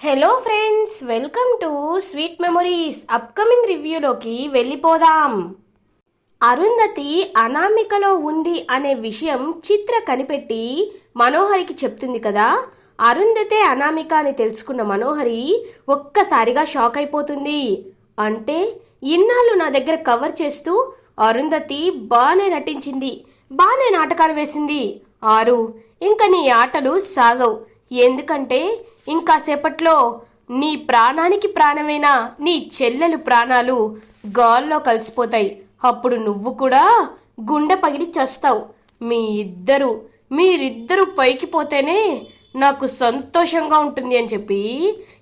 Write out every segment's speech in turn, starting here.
Hello friends welcome to sweet memories upcoming రివ్యూలోకి వెళ్ళిపోదాం. అరుంధతి అనామికలో ఉంది అనే విషయం చిత్ర కనిపెట్టి మనోహరికి చెప్తుంది కదా. అరుంధతే అనామిక అని తెలుసుకున్న మనోహరి ఒక్కసారిగా షాక్ అయిపోతుంది. అంటే ఇన్నాళ్ళు నా దగ్గర కవర్ చేస్తూ అరుంధతి బాగానే నటించింది బాగానే నాటకాలు వేసింది. ఆరు ఇంక నీ ఆటలు సాగవు. ఎందుకంటే ఇంకాసేపట్లో నీ ప్రాణానికి ప్రాణమైన నీ చెల్లెలు ప్రాణాలు గాల్లో కలిసిపోతాయి. అప్పుడు నువ్వు కూడా గుండె పగిలి చస్తావు. మీ ఇద్దరు మీరిద్దరూ పైకి పోతేనే నాకు సంతోషంగా ఉంటుంది అని చెప్పి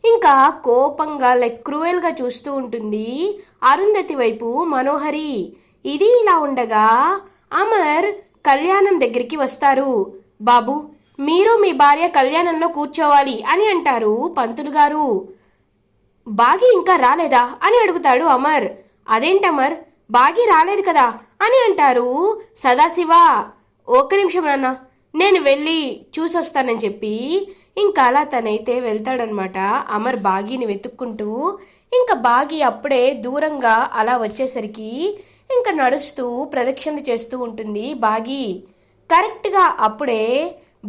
ఇంకా కోపంగా లైక్ క్రూయల్గా చూస్తూ ఉంటుంది అరుంధతి వైపు మనోహరి. ఇది ఇలా ఉండగా అమర్ కళ్యాణం దగ్గరికి వస్తారు. బాబు మీరు మీ భార్య కళ్యాణంలో కూర్చోవాలి అని అంటారు పంతులు గారు. బాగి ఇంకా రాలేదా అని అడుగుతాడు అమర్. అదేంటమర్? బాగి రాలేదు కదా అని అంటారు సదాశివ. ఒక్క నిమిషం నాన్న నేను వెళ్ళి చూసొస్తానని చెప్పి ఇంకా అలా తనైతే వెళ్తాడనమాట. అమర్ బాగీని వెతుక్కుంటూ ఇంకా బాగి అప్పుడే దూరంగా అలా వచ్చేసరికి ఇంకా నడుస్తూ ప్రదక్షిణ చేస్తూ ఉంటుంది బాగి. కరెక్ట్గా అప్పుడే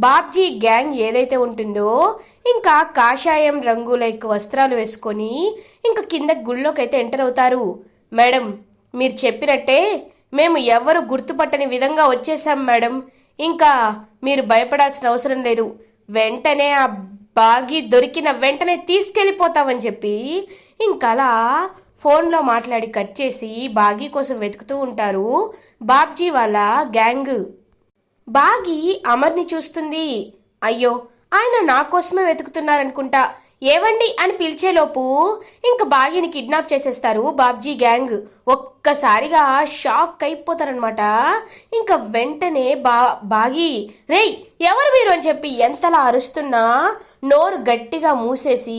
బాబ్జీ గ్యాంగ్ ఏదైతే ఉంటుందో ఇంకా కాషాయం రంగు లైక్ వస్త్రాలు వేసుకొని ఇంకా కింద గుళ్ళోకి అయితే ఎంటర్ అవుతారు. మేడం మీరు చెప్పినట్టే మేము ఎవరు గుర్తుపట్టని విధంగా వచ్చేసాం మేడం. ఇంకా మీరు భయపడాల్సిన అవసరం లేదు. వెంటనే ఆ బాగి దొరికిన వెంటనే తీసుకెళ్ళిపోతామని చెప్పి ఇంకలా అలా ఫోన్లో మాట్లాడి కట్ చేసి బాగీ కోసం వెతుకుతూ ఉంటారు బాబ్జీ వాళ్ళ గ్యాంగ్. బాగి అమర్ని చూస్తుంది. అయ్యో ఆయన నా కోసమే వెతుకుతున్నారనుకుంటా. ఏవండి అని పిలిచేలోపు ఇంక బాగిని కిడ్నాప్ చేసేస్తారు బాబ్జీ గ్యాంగ్. ఒక్కసారిగా షాక్ అయిపోతారనమాట ఇంకా వెంటనే బా బాగి రేయ్ ఎవరు మీరు అని చెప్పి ఎంతలా అరుస్తున్నా నోరు గట్టిగా మూసేసి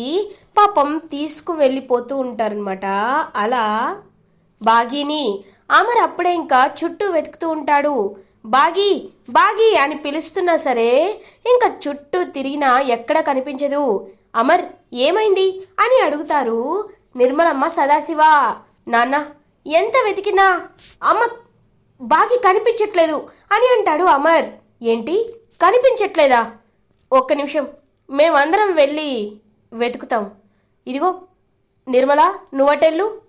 పాపం తీసుకు వెళ్ళిపోతూ ఉంటారనమాట అలా బాగీని అమర్ అప్పుడే ఇంకా చుట్టూ వెతుకుతూ ఉంటాడు. బాగి బాగి అని పిలుస్తున్నా సరే ఇంకా చుట్టూ తిరిగినా ఎక్కడ కనిపించదు. అమర్ ఏమైంది? అని అడుగుతారు నిర్మలమ్మ సదాశివ. నాన్న ఎంత వెతికినా? అమ్మ బాగి కనిపించట్లేదు అని అంటాడు అమర్. ఏంటి? కనిపించట్లేదా? ఒక్క నిమిషం మేమందరం వెళ్ళి వెతుకుతాం. ఇదిగో నిర్మల నువ్వటెళ్ళు.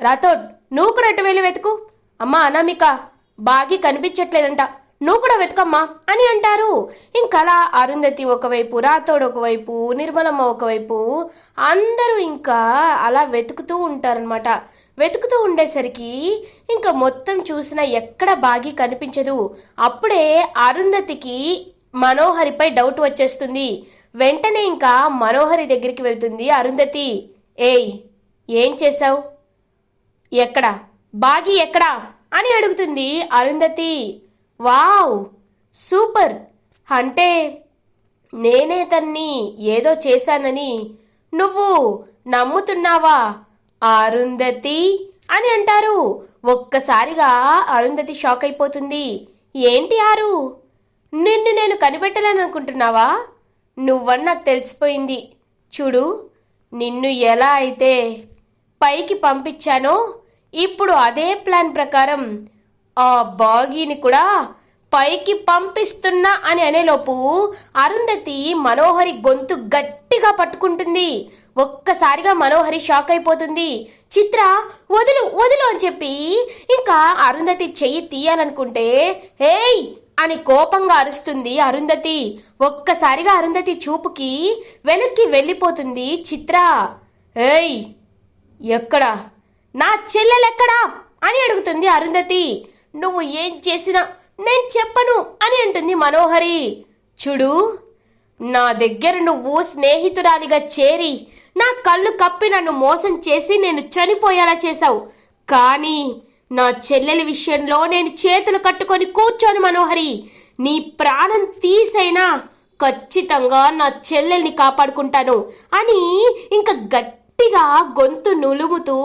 రాథోడ్ నువ్వు కూడా అటు వెళ్ళి వెతుకు? అమ్మా అనామిక. బాగి కనిపించట్లేదంట. నువ్వు కూడా వెతుకమ్మా అని అంటారు. ఇంకలా అరుంధతి ఒకవైపు రాతోడు ఒకవైపు నిర్మలమ్మ ఒకవైపు అందరూ ఇంకా అలా వెతుకుతూ ఉంటారనమాట వెతుకుతూ ఉండేసరికి ఇంకా మొత్తం చూసినా ఎక్కడ బాగి కనిపించదు. అప్పుడే అరుంధతికి మనోహరిపై డౌట్ వచ్చేస్తుంది. వెంటనే ఇంకా మనోహరి దగ్గరికి వెళ్తుంది అరుంధతి. ఏయ్ ఏం చేశావు? ఎక్కడా? బాగి ఎక్కడా? అని అడుగుతుంది అరుంధతి. Wow super. అంటే నేనే తన్ని ఏదో చేశానని నువ్వు నమ్ముతున్నావా అరుంధతి? అని అంటారు. ఒక్కసారిగా అరుంధతి షాక్ అయిపోతుంది. ఏంటి ఆరు? నిన్ను నేను కనిపెట్టాలనుకుంటున్నావా నువ్వని నాకు తెలిసిపోయింది. చూడు నిన్ను ఎలా అయితే పైకి పంపించానో ఇప్పుడు అదే ప్లాన్ ప్రకారం ఆ బాగీని కూడా పైకి పంపిస్తున్నా అని అనేలోపు అరుంధతి మనోహరి గొంతు గట్టిగా పట్టుకుంటుంది. ఒక్కసారిగా మనోహరి షాక్ అయిపోతుంది. చిత్ర వదులు వదులు అని చెప్పి ఇంకా అరుంధతి చెయ్యి తీయాలనుకుంటే ఏయ్! అని కోపంగా అరుస్తుంది అరుంధతి. ఒక్కసారిగా అరుంధతి చూపుకి వెనక్కి వెళ్ళిపోతుంది చిత్ర. ఏయ్! ఎక్కడా? నా చెల్లెలెక్కడా? అని అడుగుతుంది అరుంధతి. నువ్వు ఏం చేసినా నేను చెప్పను అని అంటుంది మనోహరి. చూడు నా దగ్గర నువ్వు స్నేహితురాలిగా చేరి నా కళ్ళు కప్పి నన్ను మోసం చేసి నేను చనిపోయేలా చేశావు. కానీ నా చెల్లెలి విషయంలో నేను చేతులు కట్టుకొని కూర్చోను మనోహరి. నీ ప్రాణం తీసైనా ఖచ్చితంగా నా చెల్లెల్ని కాపాడుకుంటాను అని ఇంకా గట్టిగా గొంతు నులుముతూ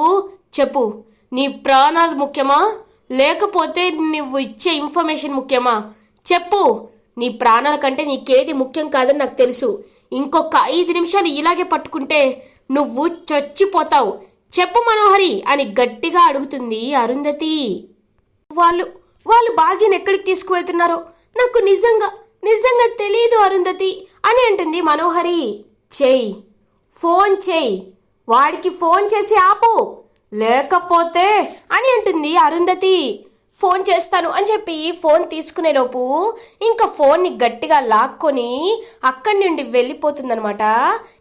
చెప్పు నీ ప్రాణాలు ముఖ్యమా? లేకపోతే నువ్వు ఇచ్చే ఇన్ఫర్మేషన్ ముఖ్యమా? చెప్పు నీ ప్రాణాల కంటే నీకేది ముఖ్యం కాదని నాకు తెలుసు. ఇంకొక ఐదు నిమిషాలు ఇలాగే పట్టుకుంటే నువ్వు చచ్చిపోతావు. చెప్పు మనోహరి అని గట్టిగా అడుగుతుంది అరుంధతి. వాళ్ళు వాళ్ళు భాగ్యని ఎక్కడికి తీసుకువెళ్తున్నారో? నాకు నిజంగా నిజంగా తెలియదు అరుంధతి అని అంటుంది మనోహరి. చెయ్యి ఫోన్ చెయ్యి. వాడికి ఫోన్ చేసి ఆపు. లేకపోతే అని అంటుంది అరుంధతి. ఫోన్ చేస్తాను అని చెప్పి ఫోన్ తీసుకునేలోపు ఇంకా ఫోన్ని గట్టిగా లాక్కొని అక్కడి నుండి వెళ్ళిపోతుందనమాట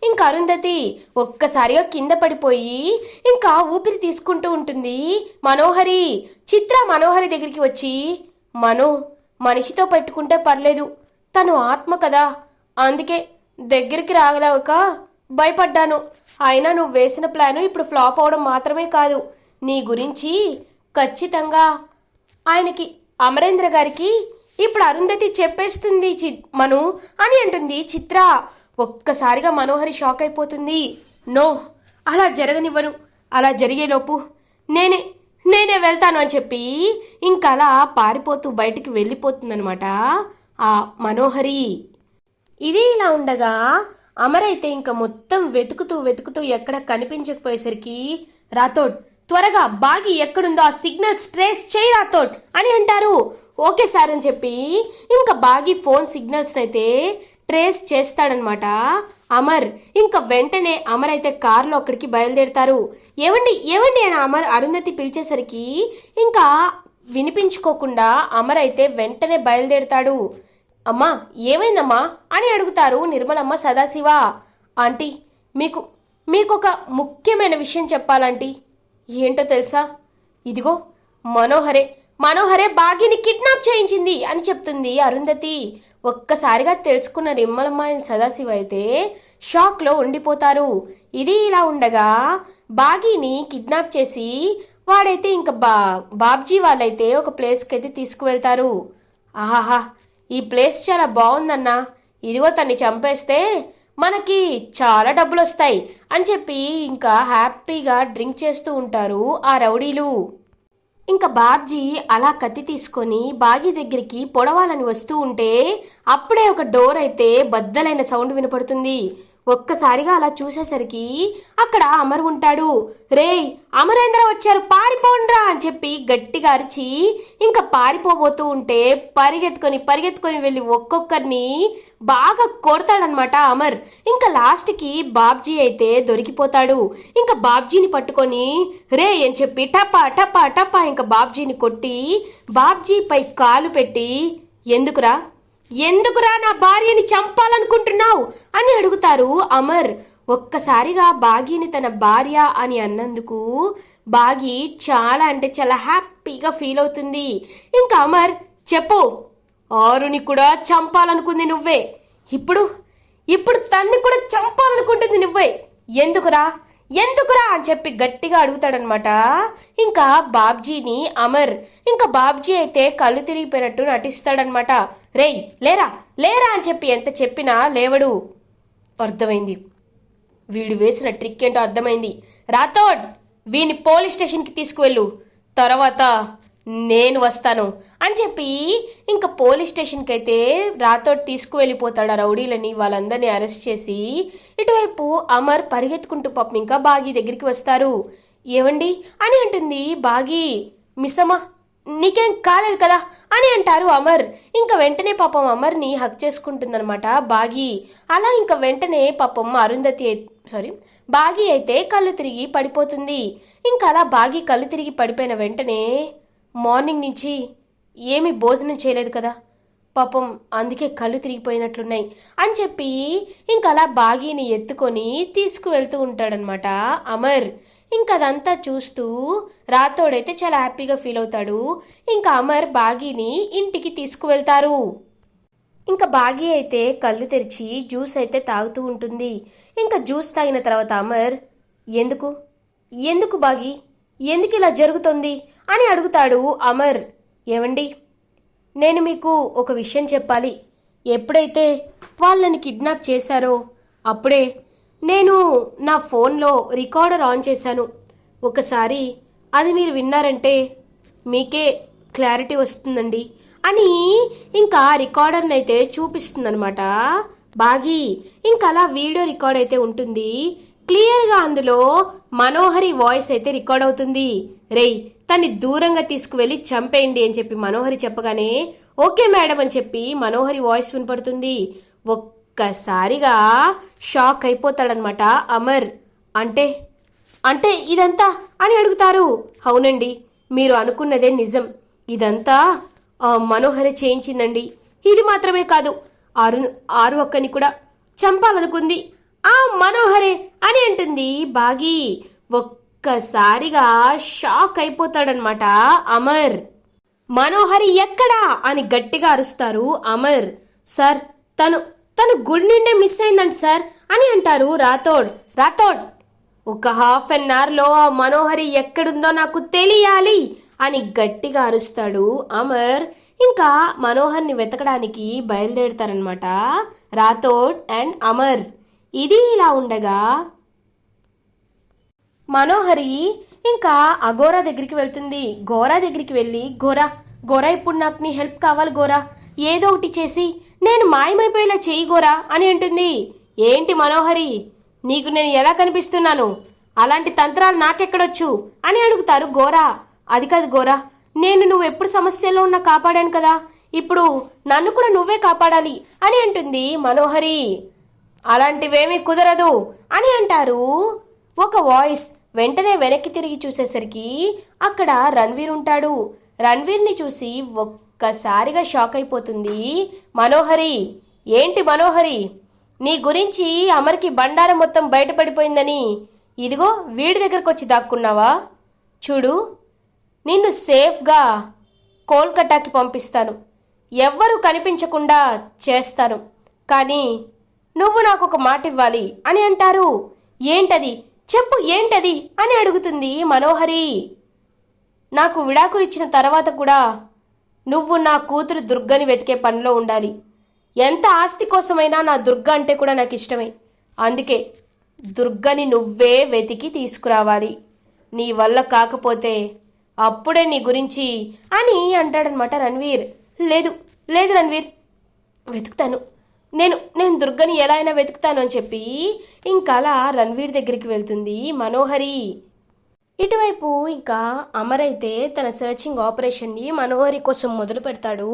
ఇంకా అరుంధతి ఒక్కసారిగా కింద పడిపోయి ఇంకా ఊపిరి తీసుకుంటూ ఉంటుంది. మనోహరి చిత్ర మనోహరి దగ్గరికి వచ్చి మనో మనిషితో పెట్టుకుంటే పర్లేదు తను ఆత్మ కదా అందుకే దగ్గరికి రాగలవక భయపడ్డాను. అయినా నువ్వు వేసిన ప్లాను ఇప్పుడు ఫ్లాప్ అవడం మాత్రమే కాదు. నీ గురించి ఖచ్చితంగా ఆయనకి అమరేంద్ర గారికి ఇప్పుడు అరుంధతి చెప్పేస్తుంది చి మను అని అంటుంది చిత్ర. ఒక్కసారిగా మనోహరి షాక్ అయిపోతుంది. నో అలా జరగనివ్వను. అలా జరిగేలోపు నేనే నేనే వెళ్తాను అని చెప్పి ఇంకా అలా పారిపోతూ బయటికి వెళ్ళిపోతుందనమాట ఆ మనోహరి. ఇది ఇలా ఉండగా అమర్ అయితే ఇంకా మొత్తం వెతుకుతూ వెతుకుతూ ఎక్కడ కనిపించకపోయేసరికి రాథోడ్ త్వరగా బాగి ఎక్కడుందో ఆ సిగ్నల్స్ ట్రేస్ చేయి రాథోడ్ అని అంటారు. ఓకే సార్ అని చెప్పి ఇంకా బాగి ఫోన్ సిగ్నల్స్ అయితే ట్రేస్ చేస్తాడనమాట. అమర్ ఇంకా వెంటనే అమర్ అయితే కారులో అక్కడికి బయలుదేరుతారు. ఏవండి ఏవండి అని అమర్ అరుంధతి పిలిచేసరికి ఇంకా వినిపించుకోకుండా అమర్ అయితే వెంటనే బయలుదేరుతాడు. అమ్మా ఏమైందమ్మా? అని అడుగుతారు నిర్మలమ్మ సదాశివ. ఆంటీ మీకు మీకొక ముఖ్యమైన విషయం చెప్పాలంటీ. ఏంటో తెలుసా? ఇదిగో మనోహరే మనోహరే బాగిని కిడ్నాప్ చేయించింది అని చెప్తుంది అరుంధతి. ఒక్కసారిగా తెలుసుకున్న నిర్మలమ్మ సదాశివ అయితే షాక్లో ఉండిపోతారు. ఇది ఇలా ఉండగా బాగీని కిడ్నాప్ చేసి వాడైతే ఇంకా బా బాబ్జీ వాళ్ళైతే ఒక ప్లేస్కి అయితే తీసుకువెళ్తారు. ఆహాహా ఈ ప్లేస్ చాలా బాగుందన్నా ఇదిగో తన్ని చంపేస్తే మనకి చాలా డబ్బులు వస్తాయి అని చెప్పి ఇంకా హ్యాపీగా డ్రింక్ చేస్తూ ఉంటారు ఆ రౌడీలు. ఇంకా బాబ్జీ అలా కత్తి తీసుకొని బాగి దగ్గరికి పొడవాలని వస్తూ ఉంటే అప్పుడే ఒక డోర్ అయితే బద్దలైన సౌండ్ వినపడుతుంది. ఒక్కసారిగా అలా చూసేసరికి అక్కడ అమర్ ఉంటాడు. రేయ్ అమరేంద్ర వచ్చారు పారిపోండ్రా అని చెప్పి గట్టిగా అరిచి ఇంకా పారిపోబోతూ ఉంటే పరిగెత్తుకొని పరిగెత్తుకొని వెళ్ళి ఒక్కొక్కరిని బాగా కొడతాడనమాట అమర్. ఇంకా లాస్ట్కి బాబ్జీ అయితే దొరికిపోతాడు. ఇంకా బాబ్జీని పట్టుకొని రే అని చెప్పి టపా టపా టపా ఇంకా బాబ్జీని కొట్టి బాబ్జీపై కాలు పెట్టి ఎందుకురా? ఎందుకురా నా భార్యని చంపాలనుకుంటున్నావు అని అడుగుతారు అమర్. ఒక్కసారిగా బాగీని తన భార్య అని అన్నందుకు బాగి చాలా అంటే చాలా హ్యాపీగా ఫీల్ అవుతుంది. ఇంకా అమర్ చెప్పు. ఆరుని కూడా చంపాలనుకుంది నువ్వే. ఇప్పుడు ఇప్పుడు తన్ని కూడా చంపాలనుకుంటుంది నువ్వే. ఎందుకురా? ఎందుకురా అని చెప్పి గట్టిగా అడుగుతాడనమాట ఇంకా బాబ్జీని అమర్ ఇంకా బాబ్జీ అయితే కళ్ళు తిరిగిపోయినట్టు నటిస్తాడనమాట రేయ్ లేరా లేరా అని చెప్పి ఎంత చెప్పినా లేవడు. అర్థమైంది. వీడు వేసిన ట్రిక్ ఏంటో అర్థమైంది. రాథోడ్ వీని పోలీస్ స్టేషన్కి తీసుకువెళ్ళు. తర్వాత నేను వస్తాను అని చెప్పి ఇంకా పోలీస్ స్టేషన్కి అయితే రాథోడ్ తీసుకువెళ్ళిపోతాడు ఆ రౌడీలని వాళ్ళందరినీ అరెస్ట్ చేసి ఇటువైపు అమర్ పరిగెత్తుకుంటూ పాపం ఇంకా బాగి దగ్గరికి వస్తారు. ఏవండి? అని అంటుంది బాగి. మిస్సమ్మా నీకేం కాలేదు కదా? అని అంటారు అమర్. ఇంకా వెంటనే పాపం అమర్ని హక్ చేసుకుంటుందనమాట బాగి. అలా ఇంకా వెంటనే పాపం అరుంధతి సారీ బాగి అయితే కళ్ళు తిరిగి పడిపోతుంది. ఇంకా అలా బాగి కళ్ళు తిరిగి పడిపోయిన వెంటనే మార్నింగ్ నుంచి ఏమీ భోజనం చేయలేదు కదా. పాపం అందుకే కళ్ళు తిరిగిపోయినట్లున్నాయి అని చెప్పి ఇంకా అలా బాగీని ఎత్తుకొని తీసుకువెళ్తూ ఉంటాడనమాట అమర్. ఇంకదంతా అదంతా చూస్తూ రాతోడైతే చాలా హ్యాపీగా ఫీల్ అవుతాడు. ఇంకా అమర్ బాగీని ఇంటికి తీసుకువెళ్తారు. ఇంకా బాగీ అయితే కళ్ళు తెరిచి జ్యూస్ అయితే తాగుతూ ఉంటుంది. ఇంకా జ్యూస్ తాగిన తర్వాత అమర్ ఎందుకు? ఎందుకు బాగీ? ఎందుకు ఇలా జరుగుతుంది అని అడుగుతాడు అమర్. ఏమండి నేను మీకు ఒక విషయం చెప్పాలి. ఎప్పుడైతే వాళ్ళని కిడ్నాప్ చేశారో అప్పుడే నేను నా ఫోన్లో రికార్డర్ ఆన్ చేశాను. ఒకసారి అది మీరు విన్నారంటే మీకే క్లారిటీ వస్తుందండి అని ఇంకా రికార్డర్ని అయితే చూపిస్తుందనమాట బాగి ఇంకా అలా వీడియో రికార్డ్ అయితే ఉంటుంది. క్లియర్గా అందులో మనోహరి వాయిస్ అయితే రికార్డ్ అవుతుంది. రేయ్ తన్ని దూరంగా తీసుకువెళ్ళి చంపేయండి అని చెప్పి మనోహరి చెప్పగానే ఓకే మేడం అని చెప్పి మనోహరి వాయిస్ వినపడుతుంది. ఒక్కసారిగా షాక్ అయిపోతాడనమాట అమర్. అంటే అంటే ఇదంతా అని అడుగుతారు. అవునండి మీరు అనుకున్నదే నిజం. ఇదంతా మనోహరి చేయించిందండి. ఇది మాత్రమే కాదు ఆరు ఆరు ఒక్కని కూడా చంపాలనుకుంది. ఆ మనోహరే అని అంటుంది బాగి. ఒక్కసారిగా షాక్ అయిపోతాడనమాట అమర్. మనోహరి ఎక్కడా అని గట్టిగా అరుస్తారు అమర్. సార్ తను తను గుడి నుండే మిస్ అయిందంట సార్ అని అంటారు రాథోడ్. రాథోడ్ ఒక హాఫ్ అన్ అవర్లో ఆ మనోహరి ఎక్కడుందో నాకు తెలియాలి అని గట్టిగా అరుస్తాడు అమర్. ఇంకా మనోహర్ని వెతకడానికి బయలుదేరుతారనమాట రాథోడ్ అండ్ అమర్. ఇది ఇలా ఉండగా మనోహరి ఇంకా అఘోరా దగ్గరికి వెళ్తుంది. గోరా దగ్గరికి వెళ్ళి గోరా గోరా ఇప్పుడు నాకు నీ హెల్ప్ కావాలి గోరా ఏదో ఒకటి చేసి నేను మాయమైపోయేలా చేయి గోరా అని అంటుంది. ఏంటి మనోహరి? నీకు నేను ఎలా కనిపిస్తున్నాను? అలాంటి తంత్రాలు నాకెక్కడొచ్చు? అని అడుగుతారు గోరా అది కాదు గోరా నేను నువ్వు ఎప్పుడు సమస్యలో ఉన్నా కాపాడాను కదా. ఇప్పుడు నన్ను కూడా నువ్వే కాపాడాలి అని అంటుంది మనోహరి. అలాంటివేమీ కుదరదు అని అంటారు. ఒక వాయిస్ వెంటనే వెనక్కి తిరిగి చూసేసరికి అక్కడ రణ్వీర్ ఉంటాడు. రణ్వీర్ని చూసి ఒక్కసారిగా షాక్ అయిపోతుంది. మనోహరి ఏంటి మనోహరి? నీ గురించి అమర్కి బండారం మొత్తం బయటపడిపోయిందని. ఇదిగో వీడి దగ్గరకు వచ్చి దాక్కున్నావా? చూడు నిన్ను సేఫ్గా కోల్కటాకి పంపిస్తాను. ఎవ్వరూ కనిపించకుండా చేస్తాను. కానీ నువ్వు నాకు ఒక మాట ఇవ్వాలి అని అంటారు. ఏంటది? చెప్పు ఏంటది? అని అడుగుతుంది మనోహరి. నాకు విడాకులు ఇచ్చిన తర్వాత కూడా నువ్వు నా కూతురు దుర్గని వెతికే పనిలో ఉండాలి. ఎంత ఆస్తి కోసమైనా నా దుర్గ అంటే కూడా నాకు ఇష్టమే అందుకే దుర్గని నువ్వే వెతికి తీసుకురావాలి. నీ వల్ల కాకపోతే అప్పుడే నీ గురించి అని అంటాడనమాట రణ్వీర్. లేదు లేదు రణ్వీర్. వెతుకుతాను. నేను నేను దుర్గని ఎలా అయినా వెతుకుతాను అని చెప్పి ఇంకా అలా రణ్వీర్ దగ్గరికి వెళ్తుంది మనోహరి. ఇటువైపు ఇంకా అమర్ అయితే తన సర్చింగ్ ఆపరేషన్ని మనోహరి కోసం మొదలు పెడతాడు.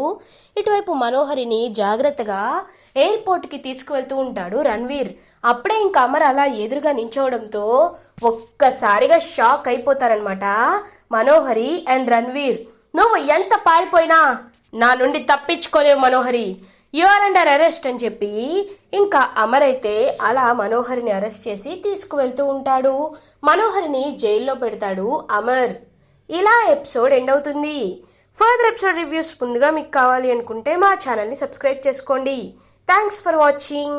ఇటువైపు మనోహరిని జాగ్రత్తగా ఎయిర్పోర్ట్కి తీసుకువెళ్తూ ఉంటాడు రణ్వీర్. అప్పుడే ఇంకా అమర్ అలా ఎదురుగా నించోవడంతో ఒక్కసారిగా షాక్ అయిపోతారనమాట మనోహరి అండ్ రణ్వీర్. నువ్వు ఎంత పారిపోయినా నా నుండి తప్పించుకోలేవు Manohari. You are under arrest అని చెప్పి ఇంకా అమర్ అయితే అలా మనోహరిని అరెస్ట్ చేసి తీసుకువెళ్తూ ఉంటాడు. మనోహరిని జైల్లో పెడతాడు అమర్. ఇలా ఎపిసోడ్ ఎండ్ అవుతుంది. ఫర్దర్ ఎపిసోడ్ రివ్యూస్ ముందుగా మీకు కావాలి అనుకుంటే మా ఛానల్ని సబ్స్క్రైబ్ చేసుకోండి. Thanks for watching